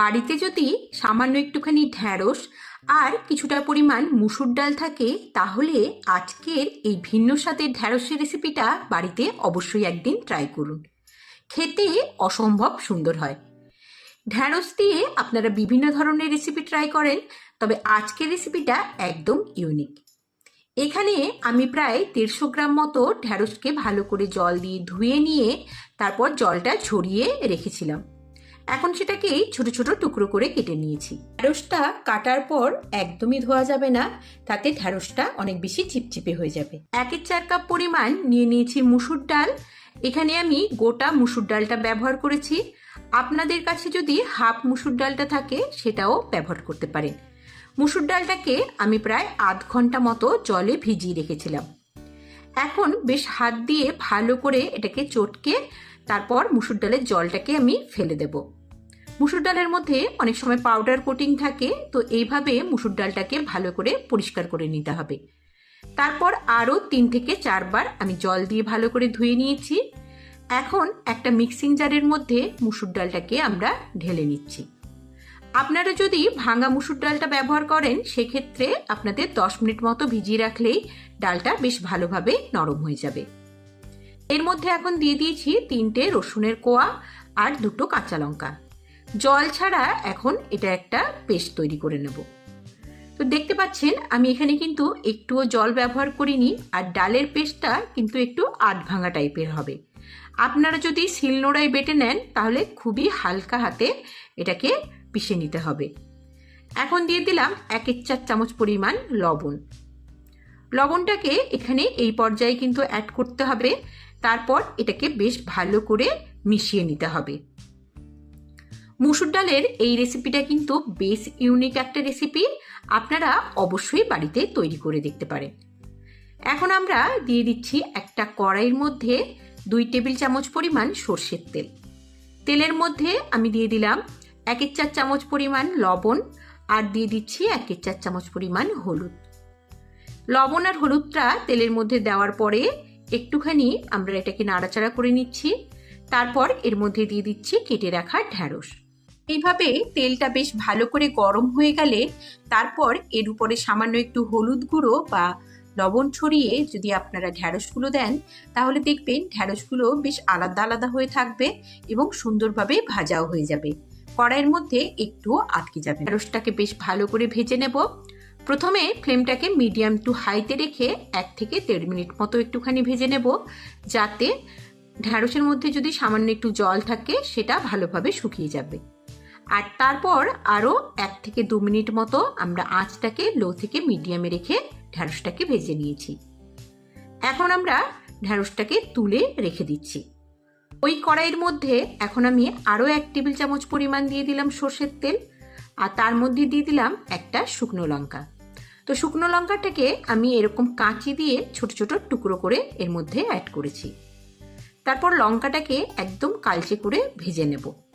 বাড়িতে যদি সামান্য একটুখানি ঢ্যাঁড়স আর কিছুটা পরিমাণ মুসুর ডাল থাকে, তাহলে আজকের এই ভিন্ন স্বাদের ঢ্যাঁড়সের রেসিপিটা বাড়িতে অবশ্যই একদিন ট্রাই করুন। খেতে অসম্ভব সুন্দর হয়। ঢ্যাঁড়স দিয়ে আপনারা বিভিন্ন ধরনের রেসিপি ট্রাই করেন, তবে আজকের রেসিপিটা একদম ইউনিক এখানে আমি প্রায় দেড়শো গ্রাম মতো ঢ্যাঁড়সকে ভালো করে জল দিয়ে ধুয়ে নিয়ে তারপর জলটা ঝরিয়ে রেখেছিলাম। এখন সেটাকে ছোট ছোট টুকরো করে কেটে নিয়েছি। ঢ্যাঁড়সটা কাটার পর একদমই ধোয়া যাবে না, তাতে ঢ্যাঁড়সটা অনেক বেশি চিপচিপে হয়ে যাবে। একের চার কাপ পরিমাণ নিয়ে নিয়েছি মুসুর ডাল। এখানে আমি গোটা মুসুর ডালটা ব্যবহার করেছি। আপনাদের কাছে যদি হাফ মুসুর ডালটা থাকে, সেটাও ব্যবহার করতে পারেন। মুসুর ডালটাকে আমি প্রায় আধ ঘণ্টা মতো জলে ভিজিয়ে রেখেছিলাম। এখন বেশ হাত দিয়ে ভালো করে এটাকে চটকে তারপর মুসুর ডালের জলটাকে আমি ফেলে দেব। মুসুর ডালের মধ্যে অনেক সময় পাউডার কোটিং থাকে, তো এইভাবে মুসুর ডালটাকে ভালো করে পরিষ্কার করে নিতে হবে। তারপর আরও তিন থেকে চারবার আমি জল দিয়ে ভালো করে ধুয়ে নিয়েছি। এখন একটা মিক্সিং জারের মধ্যে মুসুর ডালটাকে আমরা ঢেলে নিচ্ছি। আপনারা যদি ভাঙা মুসুর ডালটা ব্যবহার করেন, সেক্ষেত্রে আপনাদের দশ মিনিট মতো ভিজিয়ে রাখলেই ডালটা বেশ ভালোভাবে নরম হয়ে যাবে। এর মধ্যে এখন দিয়ে দিয়েছি তিনটে রসুনের কোয়া আর দুটো কাঁচা লঙ্কা। জল ছাড়া এখন এটা একটা পেস্ট তৈরি করে নেব। তো দেখতে পাচ্ছেন, আমি এখানে কিন্তু একটুও জল ব্যবহার করিনি, আর ডালের পেস্টটা কিন্তু একটু আধ ভাঙা টাইপের হবে। আপনারা যদি শিলনোড়ায় বেটে নেন, তাহলে খুবই হালকা হাতে এটাকে পিষে নিতে হবে। এখন দিয়ে দিলাম এক চার চামচ পরিমাণ লবণ। লবণটাকে এখানে এই পর্যায়ে কিন্তু অ্যাড করতে হবে, তারপর এটাকে বেশ ভালো করে মিশিয়ে নিতে হবে। মুসুর ডালের এই রেসিপিটা কিন্তু বেশ ইউনিক একটা রেসিপি আপনারা অবশ্যই বাড়িতে তৈরি করে দেখতে পারেন। এখন আমরা দিয়ে দিচ্ছি একটা কড়াইয়ের মধ্যে দুই টেবিল চামচ পরিমাণ সর্ষের তেল। তেলের মধ্যে আমি দিয়ে দিলাম একের চার চামচ পরিমাণ লবণ আর দিয়ে দিচ্ছি একের চার চামচ পরিমাণ হলুদ। লবণ আর হলুদটা তেলের মধ্যে দেওয়ার পরে একটুখানি আমরা এটাকে নাড়াচাড়া করে নিচ্ছি। তারপর এর মধ্যে দিয়ে দিচ্ছি কেটে রাখা ঢ্যাঁড়স এইভাবে তেলটা বেশ ভালো করে গরম হয়ে গেলে তারপর এর উপরে সামান্য একটু হলুদ গুঁড়ো বা লবণ ছড়িয়ে যদি আপনারা ঢ্যাঁড়সগুলো দেন, তাহলে দেখবেন ঢ্যাঁড়সগুলো বেশ আলাদা আলাদা হয়ে থাকবে এবং সুন্দরভাবে ভাজাও হয়ে যাবে। কড়াইয়ের মধ্যে একটু আটকে যাবে। ঢ্যাঁড়সটাকে বেশ ভালো করে ভেজে নেব। প্রথমে ফ্লেমটাকে মিডিয়াম টু হাইতে রেখে এক থেকে দেড় মিনিট মতো একটুখানি ভেজে নেব, যাতে ঢ্যাঁড়সের মধ্যে যদি সামান্য একটু জল থাকে, সেটা ভালোভাবে শুকিয়ে যাবে। আর তারপর আরও এক থেকে দু মিনিট মতো আমরা আঁচটাকে লো থেকে মিডিয়ামে রেখে ঢ্যাঁড়সটাকে ভেজে নিয়েছি। এখন আমরা ঢ্যাঁড়সটাকে তুলে রেখে দিচ্ছি। ওই কড়াইয়ের মধ্যে এখন আমি আরও এক টেবিল চামচ পরিমাণ দিয়ে দিলাম সর্ষের তেল আর তার মধ্যে দিয়ে দিলাম একটা শুকনো লঙ্কা। তো শুকনো লঙ্কাটাকে আমি এরকম কাঁচি দিয়ে ছোট ছোট টুকরো করে এর মধ্যে অ্যাড করেছি। তারপর লঙ্কাটাকে একদম কালচে করে ভেজে নেব।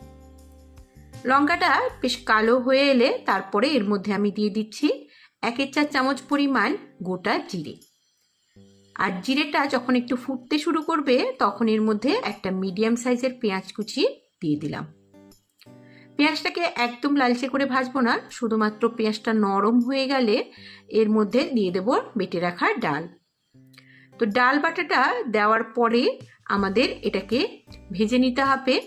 লঙ্কাটা বেশ কালো হয়ে এলে তারপরে এর মধ্যে আমি দিয়ে দিচ্ছি একের চার চামচ পরিমাণ গোটা জিরে। আর জিরেটা যখন একটু ফুটতে শুরু করবে, তখন এর মধ্যে একটা মিডিয়াম সাইজের পেঁয়াজ কুচি দিয়ে দিলাম। পেঁয়াজটাকে একদম লালচে করে ভাজবো না, শুধুমাত্র পেঁয়াজটা নরম হয়ে গেলে এর মধ্যে দিয়ে দেব বেটে রাখা ডাল। তো ডাল বাটাটা দেওয়ার পরে আমাদের এটাকে ভেজে নিতে হবে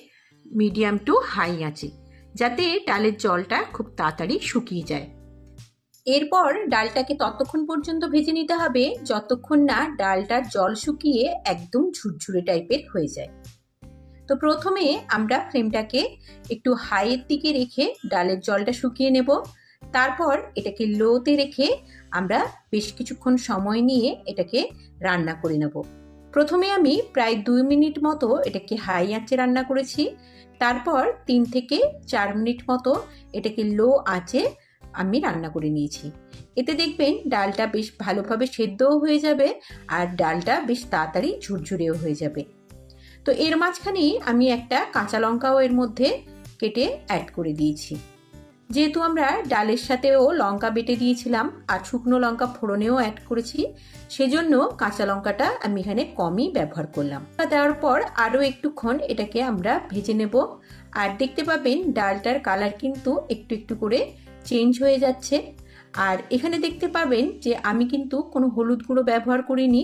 মিডিয়াম টু হাই আঁচে। যাতে ডালের জলটা খুব তাড়াতাড়ি শুকিয়ে যায়। এরপর ডালটাকে ততক্ষণ পর্যন্ত ভেজে নিতে হবে, যতক্ষণ না ডালটার জল শুকিয়ে একদম ঝুরঝুরে টাইপের হয়ে যায়। তো প্রথমে আমরা ফ্লেমটাকে একটু হাইয়ের দিকে রেখে ডালের জলটা শুকিয়ে নেব। তারপর এটাকে লোতে রেখে আমরা বেশ কিছুক্ষণ সময় নিয়ে এটাকে রান্না করে নেব। প্রথমে আমি প্রায় দুই মিনিট মতো এটাকে হাই আঁচে রান্না করেছি। তারপর তিন থেকে চার মিনিট মতো এটাকে লো আঁচে আমি রান্না করে নিয়েছি। এতে দেখবেন ডালটা বেশ ভালোভাবে সেদ্ধও হয়ে যাবে আর ডালটা বেশ তাড়াতাড়ি ঝুরঝুরেও হয়ে যাবে। তো এর মাঝখানেই আমি একটা কাঁচা লঙ্কাও এর মধ্যে কেটে অ্যাড করে দিয়েছি। যেহেতু আমরা ডালের সাথেও লঙ্কা বেটে দিয়েছিলাম আর শুকনো লঙ্কা ফোড়নেও অ্যাড করেছি, সেজন্য কাঁচা লঙ্কাটা আমি এখানে কমই ব্যবহার করলাম। দেওয়ার পর আরও একটুক্ষণ এটাকে আমরা ভেজে নেব। আর দেখতে পাবেন ডালটার কালার কিন্তু একটু একটু করে চেঞ্জ হয়ে যাচ্ছে। আর এখানে দেখতে পাবেন যে আমি কিন্তু কোনো হলুদ গুঁড়ো ব্যবহার করিনি।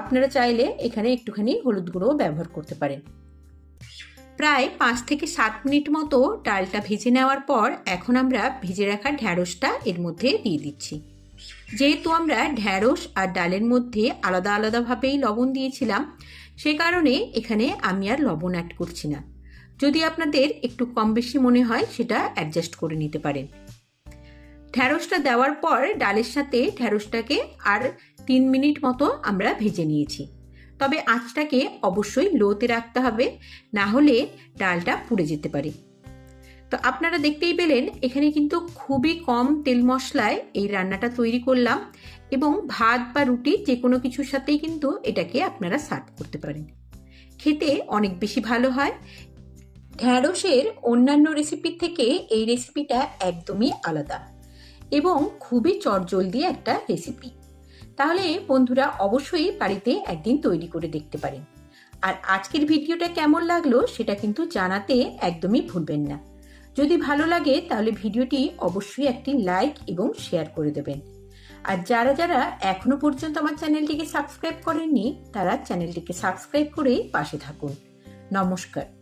আপনারা চাইলে এখানে একটুখানি হলুদ গুঁড়োও ব্যবহার করতে পারেন। প্রায় পাঁচ থেকে সাত মিনিট মতো ডালটা ভেজে নেওয়ার পর এখন আমরা ভেজে রাখা ঢ্যাঁড়সটা এর মধ্যে দিয়ে দিচ্ছি। যেহেতু আমরা ঢ্যাঁড়স আর ডালের মধ্যে আলাদা আলাদাভাবেই লবণ দিয়েছিলাম, সে কারণে এখানে আমি আর লবণ অ্যাড করছি না। যদি আপনাদের একটু কম বেশি মনে হয়, সেটা অ্যাডজাস্ট করে নিতে পারেন। ঢ্যাঁড়সটা দেওয়ার পর ডালের সাথে ঢ্যাঁড়সটাকে আর তিন মিনিট মতো আমরা ভেজে নিয়েছি। তবে আঁচটাকে অবশ্যই লোতে রাখতে হবে, না হলে ডালটা পুড়ে যেতে পারে। তো আপনারা দেখতেই পেলেন, এখানে কিন্তু খুবই কম তেল মশলায় এই রান্নাটা তৈরি করলাম এবং ভাত বা রুটি যে কোনো কিছুর সাথেই কিন্তু এটাকে আপনারা সার্ভ করতে পারেন। খেতে অনেক বেশি ভালো হয়। ঢ্যাঁড়সের অন্যান্য রেসিপির থেকে এই রেসিপিটা একদমই আলাদা এবং খুবই চটজলদি একটা রেসিপি তাহলে বন্ধুরা অবশ্যই বাড়িতে একদিন তৈরি করে দেখতে পারেন। আর আজকের ভিডিওটা কেমন লাগল সেটা কিন্তু জানাতে একদমই ভুলবেন না। যদি ভালো লাগে তাহলে ভিডিওটি অবশ্যই একটি লাইক এবং শেয়ার করে দেবেন। আর যারা যারা এখনও পর্যন্ত আমার চ্যানেলটিকে সাবস্ক্রাইব করেননি, তারা চ্যানেলটিকে সাবস্ক্রাইব করেই পাশে থাকুন। নমস্কার।